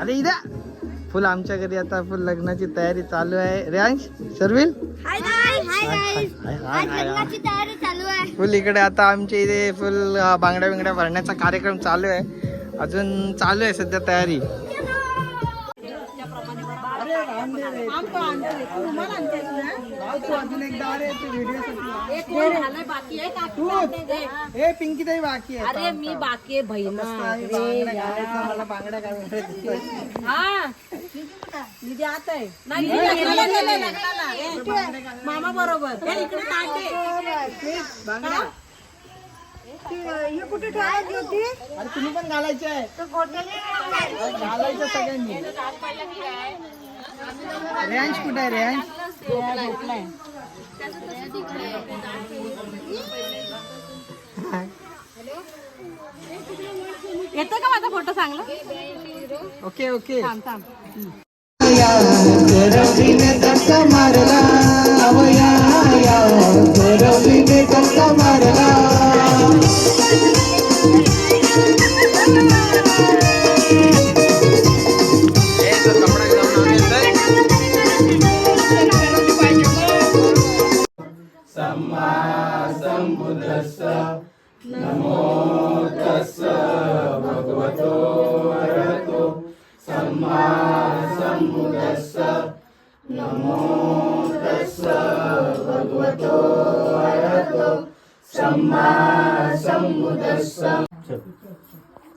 अरे इद्या फुल आमच्या घरी आता फुल लग्नाची तयारी चालू आहे. रेयांश शर्विल? हाय गाईस हाय हाय, गाईस हाय, हाय, आज हाय, लग्नाची तयारी चालू आहे. फुल इकडे आता आमच्या इथे फुल बांगड्या बिंगड्या भरण्याचा कार्यक्रम चालू आहे. अजून चालू आहे सध्या तयारी. हे पिंकी ताई बाकी आहे अरे मी बाकी आहे बहीण. मला बांगड्या काय हा. आता आहे. नाही, निधी लग्नाला गेले, लग्नाला. ए, मामा बरोबर. इकडे कुठे ठेवायची होती? अरे तुम्ही पण घालायचे आहे. घालायचं सगळ्यांनी. रेंज कुठे रेंज? येतो का माझा फोटो चांगला? Okay okay. थांब थांब.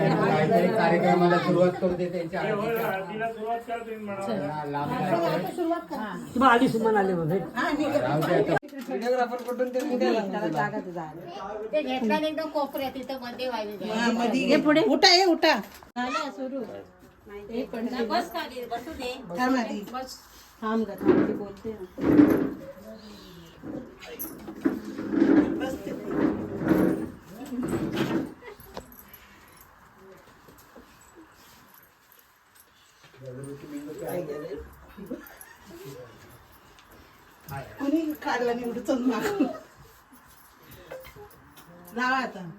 कार्यक्रमाला सुरुवात करू दे त्यांच्या हे हो, आधी सुमन आले हे. व्हिडिओग्राफर कुठून ते कोपऱ्यात तिथं मध्ये व्हायला पुढे. उठा ये उठा. बस खाली बसू दे. थांब आधी. थांब ग थांब ती बोलते. कोणी काढला निवडून माग लावा आता.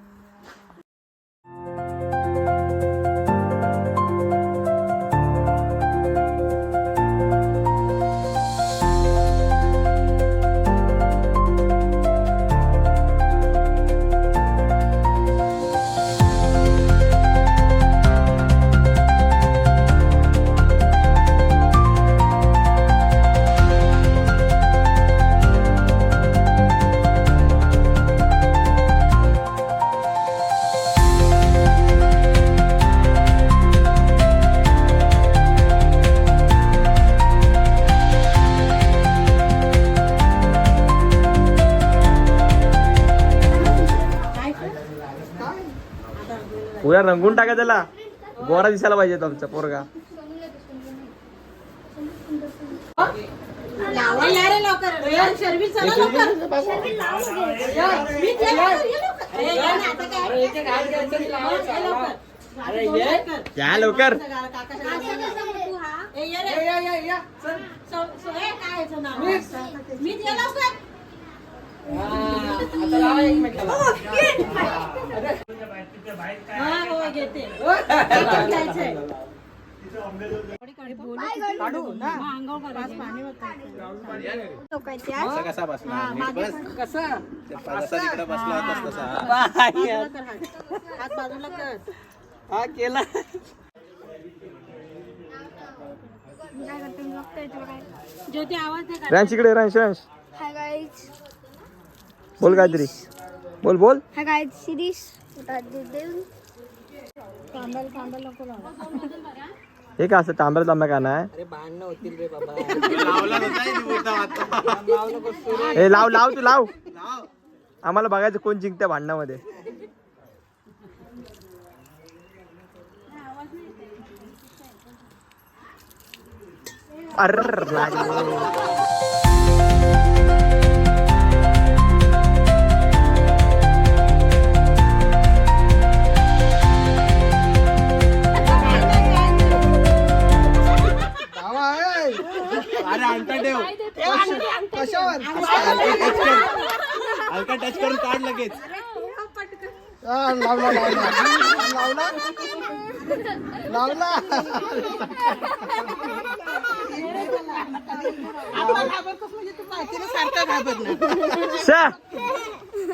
उद्या रंगून टाका त्याला. गोरा दिसायला पाहिजे आमचा पोरगा. लावा या रे. लवकर ए, शर्विल चला लवकर या, मी कसा बसला कसं तिकडे बसला होतास तसा हा केला ज्योती आवाज दे रॅन्स इकडे हाय गाईज बोल काहीतरी बोल बोल. शिरीष. हे का असं तांबडा तांबा का नाही? हे लाव लाव तू लाव. आम्हाला बघायचं कोण जिंकते भांडणामध्ये. अर्र अरे अंगठा ठेव. कशावर? हलका टच करून काढ लगेच. हा, लावला लावला लावला.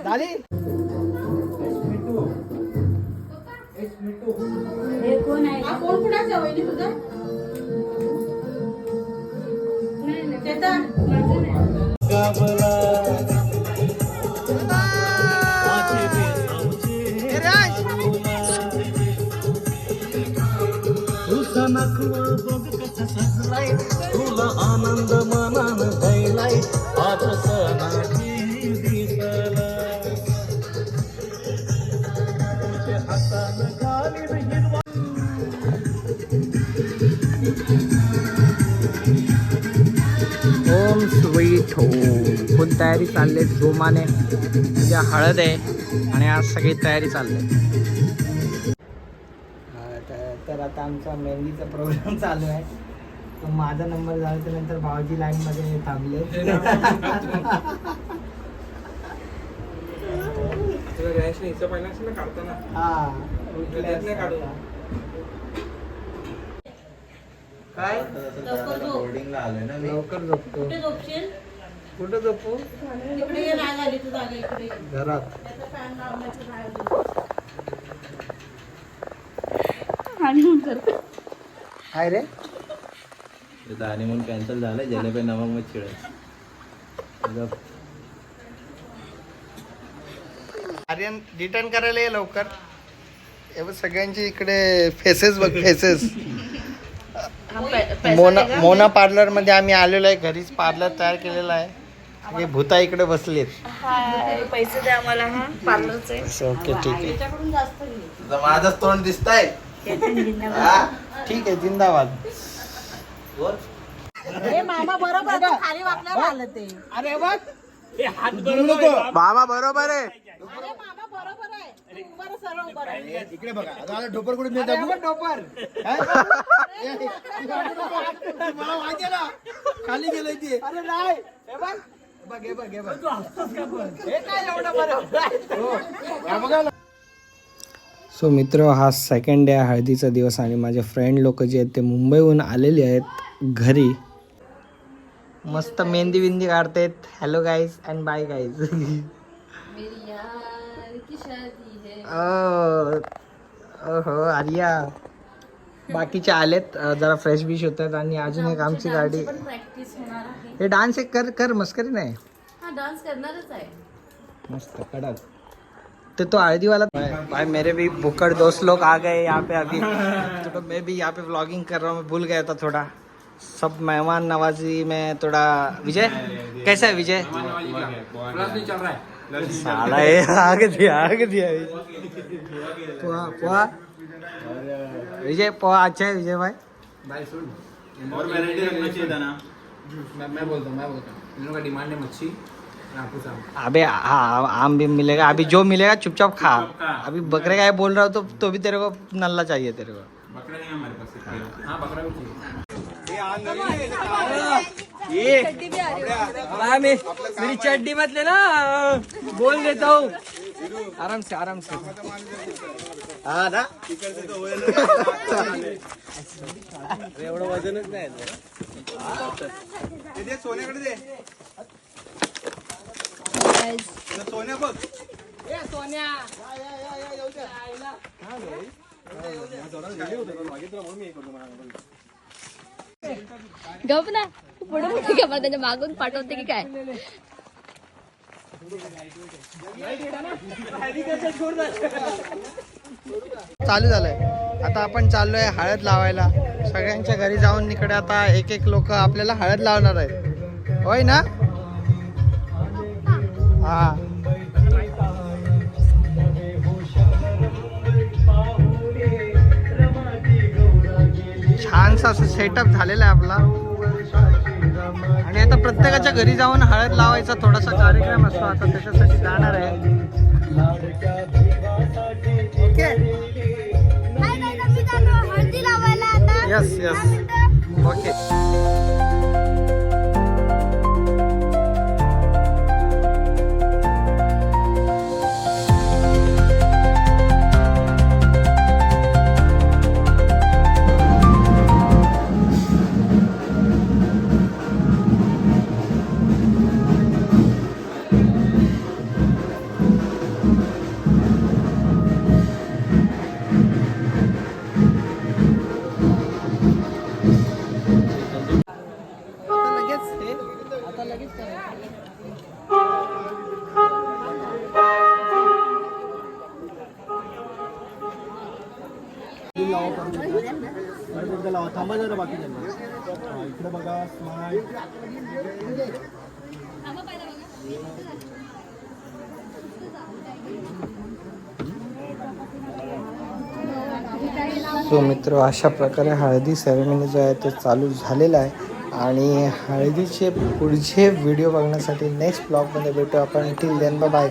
झाली हा कोण कुणाचा वहिनी तुझा? तुला आनंद मनान दैलाय आज सणाची फुल तयारी चालली आहे जोमाने. उद्या हळद आहे आणि आज सगळी तयारी चालली आहे. हा, तर- आता आमचा मेहंदीचा प्रोग्राम चालू आहे. तर माझा नंबर झाला नंतर भाऊजी लाईन मध्ये थांबले. हा. काय? लवकर झोपतो. कुठे ये. घरात. काय रे. हनीमून कॅन्सल झालं जलेबी नमक मग चिड आर्यन रिटर्न करायला ये लवकर. बघ सगळ्यांची इकडे फेसेस बघ फेसेस मोना मोना पार्लरमध्ये आम्ही आलेलो आहे घरीच पार्लर तयार केलेला आहे. हे भूता इकडे बसलेत. पैसे द्या मला हा पार्लरचे. ओके ठीक आहे. त्याच्याकडून जास्त घे माझंच तोंड दिसतंय. ठीक आहे जिंदाबाद. हे मामा बरोबर तो खाली वाकल्यावर आलं ते. अरे बघ. हात बरोबर मामा बरोबर आहे. इकडे बघा. आता ढोपर कुठे मला खाली गेलंय ते. अरे नाही. हे बघ बघ हे बघ सो मित्र हा सेकंड डे आहे हळदीचा दिवस आणि माझे फ्रेंड लोक जे आहेत ते मुंबईहून आलेले आहेत घरी. मस्त mehndi bindi काढतायत. Hello guys and bye guys हो? आर्या. बाकीचे आलेत जरा फ्रेश बिश होत आहेत आणि अजून एक आमची गाडी. प्रॅक्टिस होणार आहे. हे डान्स एक कर कर मस्करी नाही? हा डान्स करणारच आहे. मस्त कडक. तो तो हल्दी वाला भाई मेरे भी बुकड़ दोस्त लोग आ गए यहाँ पे अभी. तो मैं भी यहाँ पे व्लॉगिंग कर रहा हूँ मैं भूल गया था थोड़ा. सब मेहमान नवाजी में थोड़ा विजय? कैसा है विजय? साला आगे दिया आगे दिया विजय पोहा अच्छा है विजय भाई। और वेरायटी रखना चाहिए था ना। मैं बोलता हूँ मैं बोलता हूँ। इन लोगों का डिमांड है मच्छी अबे हाँ आम भी मिलेगा। अभी जो मिलेगा चुपचाप खा। अभी बकरे का ये बोल रहा हो तो तो भी तेरे को नल्ला चाहिए तेरे को। बकरा नहीं हमारे पास हाँ बकरा भी चाहिए। मेरी चड्डी मत लेना बोल देता हूँ। आराम से आराम से। हाँ ना? एवढं वजनच नाही सोन्याकडे दे. सोन्या बघ. गप ना. पुढे त्याच्या मागून पाठवते की काय? चालू झालंय. आता आपण चाललोय हळद लावायला. सगळ्यांच्या घरी जाऊन इकडे आता एक एक लोक आपल्याला हळद लावणार आहेत. होय ना? हा. छानसा असं सेटअप झालेला आहे आपला. आता प्रत्येकाच्या घरी जाऊन हळद लावायचा थोडासा कार्यक्रम असतो. आता त्याच्यासाठी जाणार आहे. ओके. यस यस ओके इकडे बघा स्माईल सो मित्र अशा प्रकारे हळदी सेरेमनी जो आहे तो चालू झालेला आहे. आणि हळदीचे पुढचे व्हिडिओ बघण्यासाठी नेक्स्ट ब्लॉगमध्ये भेटू आपण. Till then bye